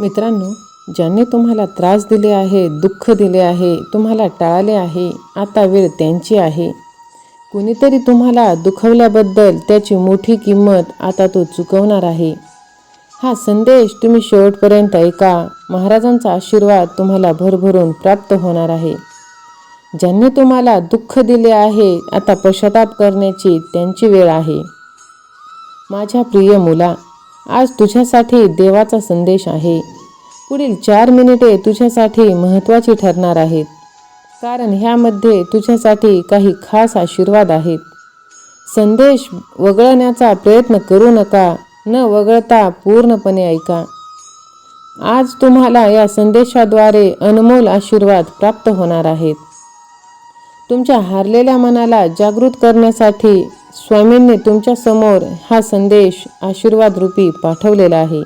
मित्रांनो ज्यांनी तुम्हाला त्रास दिले आहे दुःख दिले आहे तुम्हाला टाळले आहे आता वेळ त्यांची आहे. कुणीतरी तुम्हाला दुखवल्याबद्दल त्याची मोठी किंमत आता तो चुकवणार आहे. हा संदेश तुम्ही शेवटपर्यंत ऐका. महाराजांचा आशीर्वाद तुम्हाला भरभरून प्राप्त होणार आहे. ज्यांनी तुम्हाला दुःख दिले आहे आता पश्चाताप करण्याची त्यांची वेळ आहे. माझ्या प्रिय मुला आज तुझ्यासाठी देवाचा संदेश आहे. पुढील चार मिनिटे तुझ्यासाठी महत्त्वाची ठरणार आहेत. कारण ह्यामध्ये तुझ्यासाठी काही खास आशीर्वाद आहेत. संदेश वगळण्याचा प्रयत्न करू नका न वगळता पूर्णपणे ऐका. आज तुम्हाला या संदेशाद्वारे अनमोल आशीर्वाद प्राप्त होणार आहेत. तुमच्या हारलेल्या मनाला जागृत करण्यासाठी स्वामींनी तुमच्यासमोर हा संदेश आशीर्वाद रूपी पाठवलेला आहे.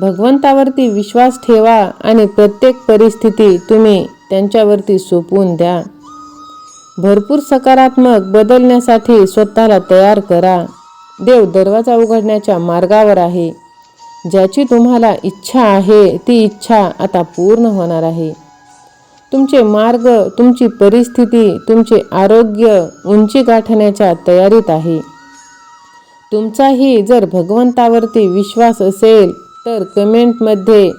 भगवंतावरती विश्वास ठेवा आणि प्रत्येक परिस्थिती तुम्ही त्यांच्यावरती सोपवून द्या. भरपूर सकारात्मक बदलण्यासाठी स्वतःला तयार करा. देव दरवाजा उघडण्याच्या मार्गावर आहे. ज्याची तुम्हाला इच्छा आहे ती इच्छा आता पूर्ण होणार आहे. तुमचे मार्ग तुमची परिस्थिती तुमचे आरोग्य उंची गाठण्याच्या तयारीत आहे. तुमचाही जर भगवंतावरती विश्वास असेल तर कमेंटमध्ये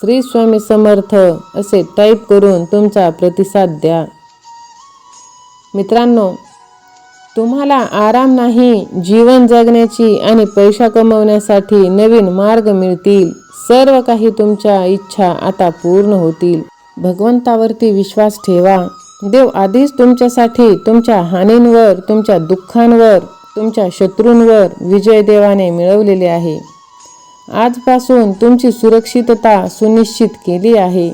श्री स्वामी समर्थ असे टाईप करून तुमचा प्रतिसाद द्या. मित्रांनो तुम्हाला आराम नाही जीवन जगण्याची आणि पैसा कमवण्यासाठी नवीन मार्ग मिळतील. सर्व काही तुमच्या इच्छा आता पूर्ण होतील. भगवंतावरती विश्वास ठेवा. देव आधीच तुमच्यासाठी तुमच्या हानींवर तुमच्या दुःखांवर तुमच्या शत्रूंवर विजय देवाने मिळवलेले आहे. आजपासून तुमची सुरक्षितता सुनिश्चित केली आहे.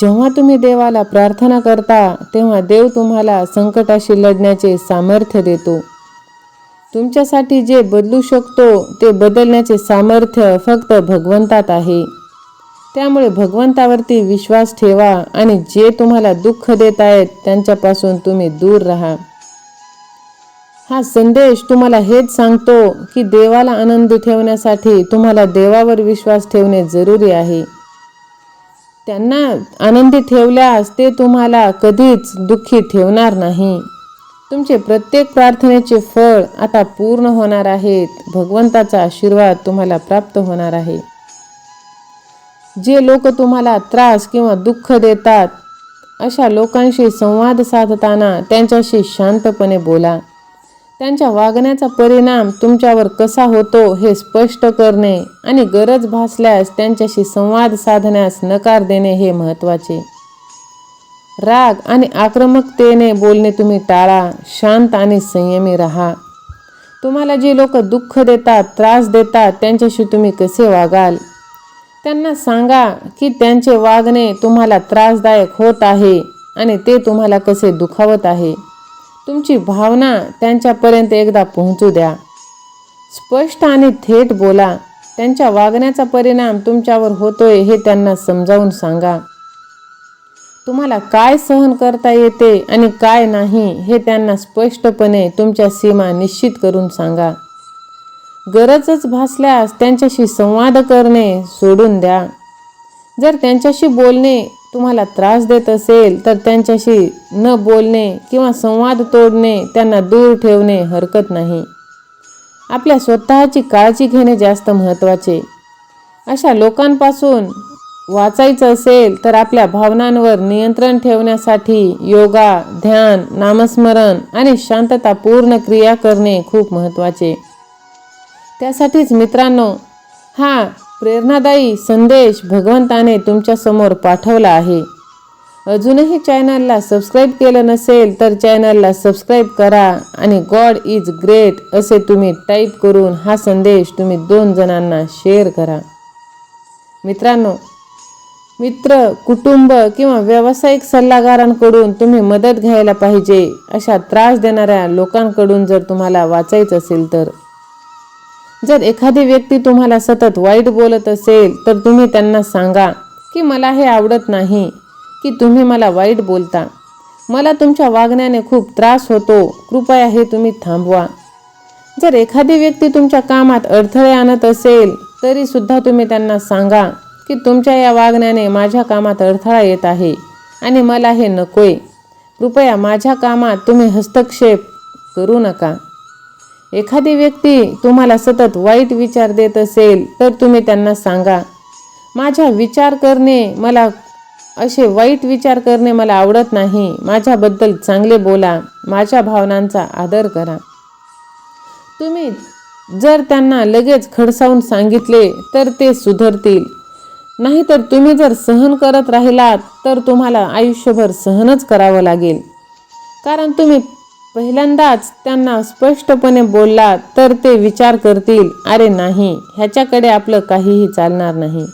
जेव्हा तुम्ही देवाला प्रार्थना करता तेव्हा देव तुम्हाला संकटाशी लढण्याचे सामर्थ्य देतो. तुमच्यासाठी जे बदलू शकतो ते बदलण्याचे सामर्थ्य फक्त भगवंतात आहे. त्यामुळे भगवंतावरती विश्वास ठेवा आणि जे तुम्हाला दुःख देत आहेत त्यांच्यापासून तुम्ही दूर राहा. हा संदेश तुम्हाला हेच सांगतो की देवाला आनंदी ठेवण्यासाठी तुम्हाला देवावर विश्वास ठेवणे जरुरी आहे. त्यांना आनंदी ठेवल्यास ते तुम्हाला कधीच दुःखी ठेवणार नाही. तुमचे प्रत्येक प्रार्थनेचे फळ आता पूर्ण होणार आहेत. भगवंताचा आशीर्वाद तुम्हाला प्राप्त होणार आहे. जे लोक तुम्हाला त्रास किंवा दुःख देतात अशा लोकांशी संवाद साधताना त्यांच्याशी शांतपणे बोला. त्यांच्या वागण्याचा परिणाम तुमच्यावर कसा होतो हे स्पष्ट करणे आणि गरज भासल्यास त्यांच्याशी संवाद साधण्यास नकार देणे हे महत्त्वाचे. राग आणि आक्रमकतेने बोलणे तुम्ही टाळा शांत आणि संयमी राहा. तुम्हाला जे लोक दुःख देतात त्रास देतात त्यांच्याशी तुम्ही कसे वागाल? त्यांना सांगा की त्यांचे वागणे तुम्हाला त्रासदायक होत आहे आणि ते तुम्हाला कसे दुखावत आहे. तुमची भावना त्यांच्यापर्यंत एकदा पोहोचू द्या. स्पष्ट आणि थेट बोला त्यांच्या वागण्याचा परिणाम तुमच्यावर होतोय हे त्यांना समजावून सांगा. तुम्हाला काय सहन करता येते आणि काय नाही हे त्यांना स्पष्टपणे तुमच्या सीमा निश्चित करून सांगा. गरजच भासल्यास त्यांच्याशी संवाद करणे सोडून द्या. जर त्यांच्याशी बोलणे तुम्हाला त्रास देत असेल तर त्यांच्याशी न बोलणे किंवा संवाद तोडणे त्यांना दूर ठेवणे हरकत नाही. आपल्या स्वतःची काळजी घेणे जास्त महत्त्वाचे. अशा लोकांपासून वाचायचं असेल तर आपल्या भावनांवर नियंत्रण ठेवण्यासाठी योगा ध्यान नामस्मरण आणि शांततापूर्ण क्रिया करणे खूप महत्त्वाचे. त्यासाठीच मित्रांनो हा प्रेरणादायी संदेश भगवंताने तुमच्यासमोर पाठवला आहे. अजूनही चॅनलला सबस्क्राईब केलं नसेल तर चॅनलला सबस्क्राईब करा आणि गॉड इज ग्रेट असे तुम्ही टाईप करून हा संदेश तुम्ही दोन जणांना शेअर करा. मित्रांनो मित्र कुटुंब किंवा व्यावसायिक सल्लागारांकडून तुम्ही मदत घ्यायला पाहिजे अशा त्रास देणाऱ्या लोकांकडून जर तुम्हाला वाचायचं असेल तर. जर एखादी व्यक्ती तुम्हाला सतत वाईट बोलत असेल तर तुम्ही त्यांना सांगा की मला हे आवडत नाही की तुम्ही मला वाईट बोलता. मला तुमच्या वागण्याने खूप त्रास होतो कृपया हे तुम्ही थांबवा. जर एखादी व्यक्ती तुमच्या कामात अडथळे आणत असेल तरीसुद्धा तुम्ही त्यांना सांगा की तुमच्या या वागण्याने माझ्या कामात अडथळा येत आहे आणि मला हे नकोय. कृपया माझ्या कामात तुम्ही हस्तक्षेप करू नका. एखादी व्यक्ती तुम्हाला सतत वाईट विचार देत असेल तर तुम्ही त्यांना सांगा माझ्या विचार करणे मला असे वाईट विचार करणे मला आवडत नाही. माझ्याबद्दल चांगले बोला माझ्या भावनांचा आदर करा. तुम्ही जर त्यांना लगेच खडसावून सांगितले तर ते सुधरतील. नाहीतर तुम्ही जर सहन करत राहिलात तर तुम्हाला आयुष्यभर सहनच करावं लागेल. कारण तुम्ही पहिल्यांदाच त्यांना स्पष्टपणे बोलला तर ते विचार करतील अरे नाही ह्याच्याकडे आपलं काहीही चालणार नाही.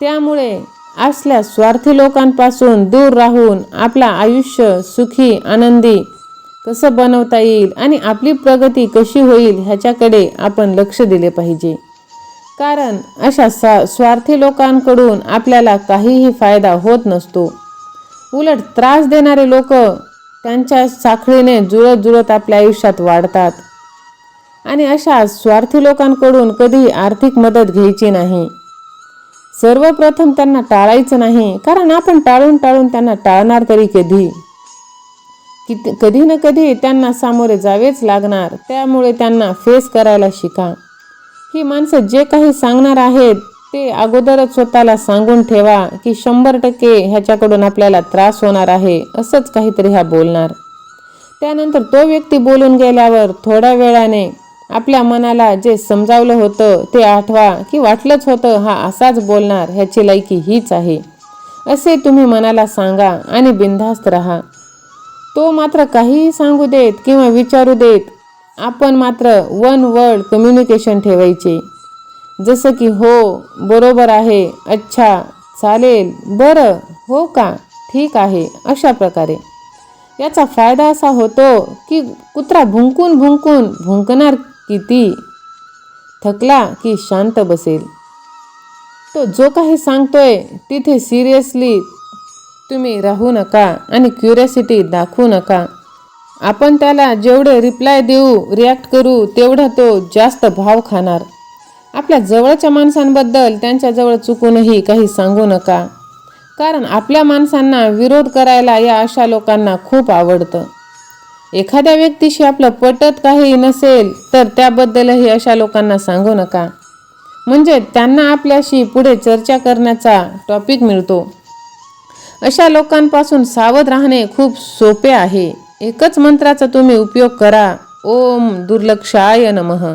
त्यामुळे असल्या स्वार्थी लोकांपासून दूर राहून आपला आयुष्य सुखी आनंदी कसं बनवता येईल आणि आपली प्रगती कशी होईल ह्याच्याकडे आपण लक्ष दिले पाहिजे. कारण अशा सा स्वार्थी लोकांकडून आपल्याला काहीही फायदा होत नसतो. उलट त्रास देणारे लोक त्यांच्या साखळीने जुळत जुळत आपल्या आयुष्यात वाढतात. आणि अशा स्वार्थी लोकांकडून कधी आर्थिक मदत घ्यायची नाही. सर्वप्रथम त्यांना टाळायचं नाही कारण आपण टाळून टाळून त्यांना टाळणार तरी कधी? किती कधी ना कधी त्यांना सामोरे जावेच लागणार त्यामुळे त्यांना फेस करायला शिका. ही माणसं जे काही सांगणार आहेत ते अगोदरच स्वतःला सांगून ठेवा की शंभर टक्के ह्याच्याकडून आपल्याला त्रास होणार आहे असंच काहीतरी हा बोलणार. त्यानंतर तो व्यक्ती बोलून गेल्यावर थोड्या वेळाने आपल्या मनाला जे समजावलं होतं ते आठवा की वाटलंच होतं हा असाच बोलणार ह्याची लायकी हीच आहे. असे तुम्ही मनाला सांगा आणि बिनधास्त राहा. तो मात्र काहीही सांगू देत किंवा विचारू देत आपण मात्र वन वर्ड कम्युनिकेशन ठेवायचे. जसं की हो बरोबर आहे अच्छा चालेल बरं हो का ठीक आहे अशा प्रकारे. याचा फायदा असा होतो की कुत्रा भुंकून भुंकून भुंकणार किती? थकला की शांत बसेल. तो जो काही सांगतोय तिथे सिरियसली तुम्ही राहू नका आणि क्युरियासिटी दाखवू नका. आपण त्याला जेवढे रिप्लाय देऊ रिॲक्ट करू तेवढा तो जास्त भाव खाणार. आपल्या जवळच्या माणसांबद्दल त्यांच्याजवळ चुकूनही काही सांगू नका. कारण आपल्या माणसांना विरोध करायला या अशा लोकांना खूप आवडतं. एखाद्या व्यक्तीशी आपलं पटत काही नसेल तर त्याबद्दलही अशा लोकांना सांगू नका. म्हणजे त्यांना आपल्याशी पुढे चर्चा करण्याचा टॉपिक मिळतो. अशा लोकांपासून सावध राहणे खूप सोपे आहे. एकच मंत्राचा तुम्ही उपयोग करा. ओम दुर्लक्षाय नमः.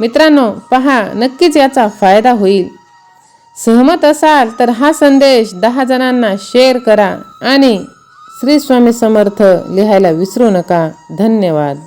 मित्रांनो पहा नक्कीच याचा फायदा होईल. सहमत असाल तर हा संदेश दहा जणांना शेअर करा आणि श्री स्वामी समर्थ लिहायला विसरू नका. धन्यवाद.